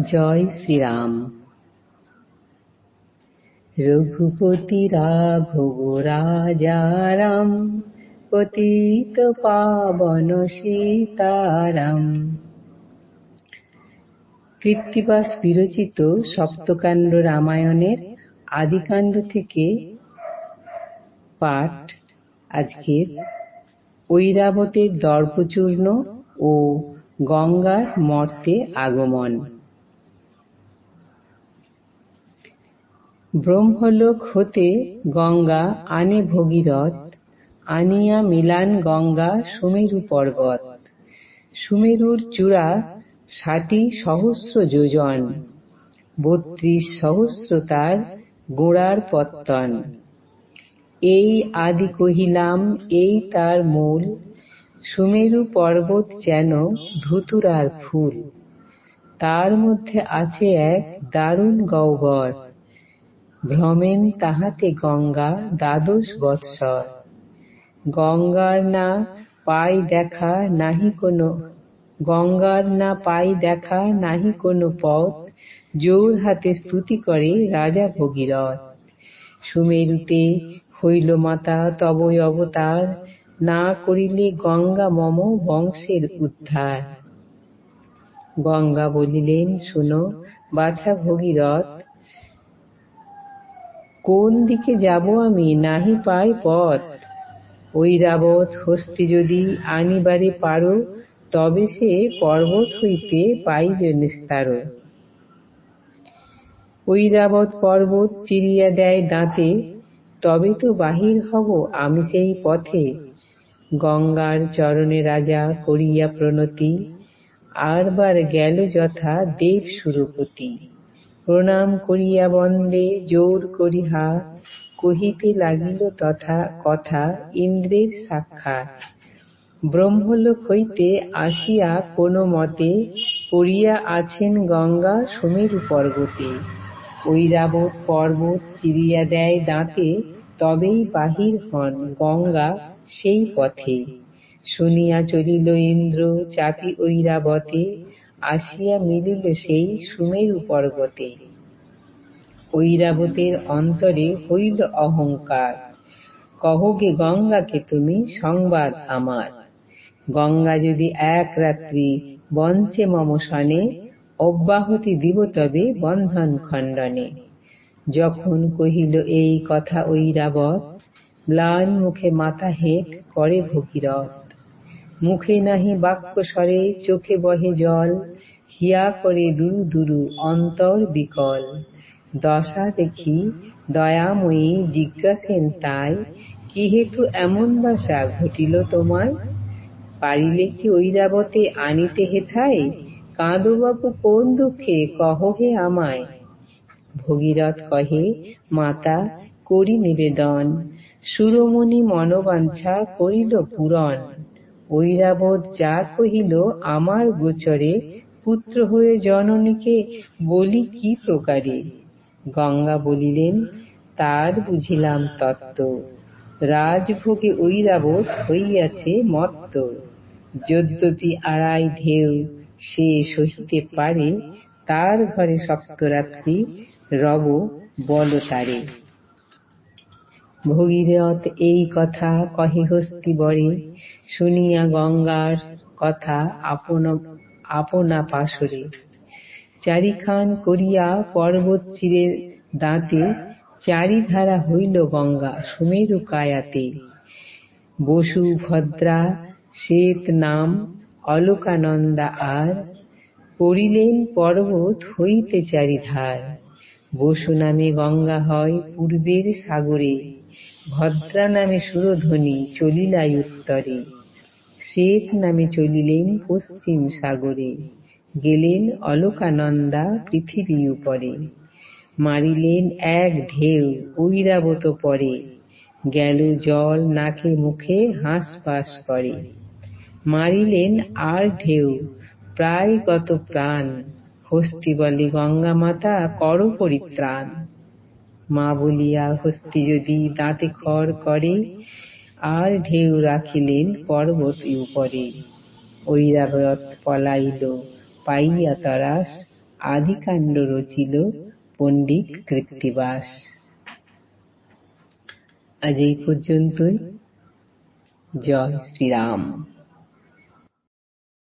জয় শ্রীরাম। রঘুপতি রাঘব রাজারাম, পতিত পাবন সীতারাম। কৃত্তিবাস বিরচিত সপ্তকাণ্ড রামায়ণের আদিকাণ্ড থেকে পাঠ আজকের। ঐরাবতের দর্পচূর্ণ ও গঙ্গার মর্তে আগমন। ব্রহ্মলোক হতে গঙ্গা আনে ভগীরথ, আনিয়া মিলান গঙ্গা সুমেরু পর্বত। সুমেরুর চূড়া ষাটি সহস্র যোজন, বত্রিশ সহস্র তার গোড়ার পত্তন। এই আদি কহিলাম, এই তার মূল। সুমেরু পর্বত যেন ধুতুরার ফুল। তার মধ্যে আছে এক দারুণ গহ্বর। ভ্রমেন তাহাতে গঙ্গা দ্বাদশ বৎসর। গঙ্গার না পাই দেখা নাহি কোনো, গঙ্গার না পাই দেখা নাহি কোনো পথ, জোর হাতে স্তুতি করে রাজা ভগীরথ। সুমেরুতে হইল মাতা তবই অবতার, না করিলে গঙ্গা মম বংশের উদ্ধার। গঙ্গা বলিলেন, শুনো, বাছা ভগীরথ কোন দিকে যাব আমি নাহি পাই পথ? ঐরাবত হস্তি যদি আনিবারে পারো, তবে সে পর্বত হইতে পাইবে নিস্তার। ঐরাবত পর্বত চিরিয়া দেয় দাঁতে, তবে তো বাহির হব আমি সেই পথে। গঙ্গার চরণে রাজা করিয়া প্রণতি আরবার গেল যথা দেব সুরপতি। প্রণাম করিয়া বন্দে, জোর করি হাত কহিতে লাগিল তথা কথা, ইন্দ্রের সাক্ষাৎ। ব্রহ্মলোক হইতে আসিয়া কোন মতে পড়িয়া আছেন গঙ্গা সুমেরু পর্বতে ঐরাবত পর্বত চিরিয়া দেয় দাঁতে, তবেই বাহির হন গঙ্গা সেই পথে। শুনিয়া চলিল ইন্দ্র, চাপি ঐরাবতে আসিয়া মিলিল সেই সুমেরু পর্বতে ঐরাবতের অন্তরে হইল অহংকার। কহগে গঙ্গাকে তুমি, সংবাদ আমার। গঙ্গা যদি এক রাত্রি বঞ্চে মম সনে অব্যাহতি দিব তবে বন্ধন খণ্ডনে। যখন কহিল এই কথা ঐরাবত, ম্লান মুখে মাথা হেট করে ভগীরথ। মুখে নাহি বাক্য স্বরে চোখে বহে জল হিয়া করে দুরু দুরু অন্তর বিকল। দশা দেখি দয়াময়ী জিজ্ঞাসেন তাই, কি হেতু এমন দশা ঘটিল তোমার? পারিলে কি ঐরাবতে আনিতে হেথায়? কাঁদো বাবু কোন দুঃখে কহ হে আমায়? ভগীরথ কহে, মাতা, করি নিবেদন। সুরমণি মনোবাঞ্ছা করিল পূরণ। ঐরাবত যা কহিল আমার গোচরে পুত্র হয়ে জননীকে বলি কি প্রকারে? গঙ্গা বলিলেন, তার বুঝিলাম তত্ত্ব। রাজভোগে ঐরাবত হইয়াছে মত্ত। যদ্যপি আড়াই ঢেউ সে সহিতে পারে, তার ঘরে সপ্তরাত্রি রব বল তারে। ভগীরথ এই কথা কহে হস্তি বরে, শুনিয়া গঙ্গার কথা আপন আপনা পাশরে। চারিখান করিয়া পর্বত চিরে দাঁতে, চারিধারা হইল গঙ্গা সুমেরু কায়াতে। বসু ভদ্রা, শ্বেত নাম, অলোকানন্দা আর, পড়িলেন পর্বত হইতে চারিধার। বসু নামে গঙ্গা হয় পূর্বের সাগরে, ভদ্রা নামে সুরধ্বনি চলিলাই উত্তরে। শ্বেত নামে চলিলেন পশ্চিম সাগরে, গেলেন অলোকানন্দা পৃথিবী উপরে। মারিলেন এক ঢেউ ঐরাবত পরে, গেল জল নাকে মুখে হাঁস পাস করে। মারিলেন আর ঢেউ, প্রায় কত প্রাণ, হস্তি বলে গঙ্গা মাতা কর পরিত্রাণ। মা বলিয়া, হস্তি যদি দাঁতে খড় করে আর ঢেউ রাখিলেন পর্বত উপরে। ঐরাবত পলাইল, পাইয়া তরাস, আদিকাণ্ড রচিল, পণ্ডিত কৃত্তিবাস। আজ এই পর্যন্তই। জয় শ্রীরাম।